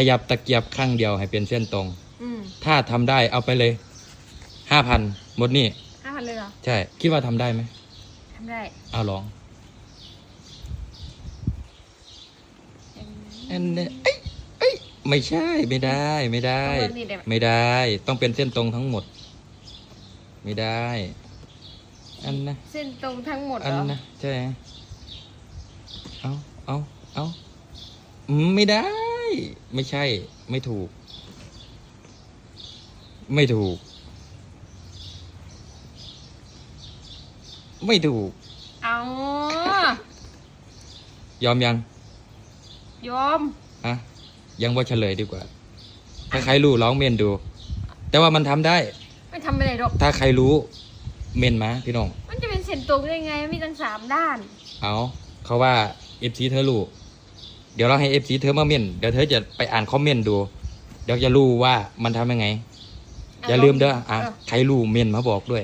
ขยับตะเกียบข้างเดียวให้เป็นเส้นตรง อืมถ้าทำได้เอาไปเลยห้าพันหมดนี่ ห้าพันเลยเหรอใช่ คิดว่าทำได้ไหมทำได้เอาลองอันเนี้ยเอ้ยเอ้ยไม่ใช่ ไม่ได้ ไม่ได้ ต้องแบบนี้ได้ไหมไม่ได้ ต้องเป็นเส้นตรงทั้งหมด ไม่ได้ อันนะ เส้นตรงทั้งหมดอันเหรอนะใช่ไหมเอาเอาเอาอืมไม่ได้ ไม่ใช่ ไม่ถูก ไม่ถูก ไม่ถูก เอายอมยัง ยอมอะยังว่าเฉลยดีกว่า ถ้าใครรู้ร้องเมนดู แต่ว่ามันทำได้ ไม่ทำไปไหนหรอก ถ้าใครรู้เมนมาพี่น้อง มันจะเป็นเส้นตรงได้ไง มีตั้งสามด้าน เอาเขาว่าเอฟซีเธอรู้ เดี๋ยวเราให้เอฟซีเธอมาเมนเดี๋ยวเธอจะไปอ่านคอมเมนต์ดู เดี๋ยวจะรู้ว่ามันทำยังไง อย่าลืมเด้ออะเออใครรู้เมนมาบอกด้วย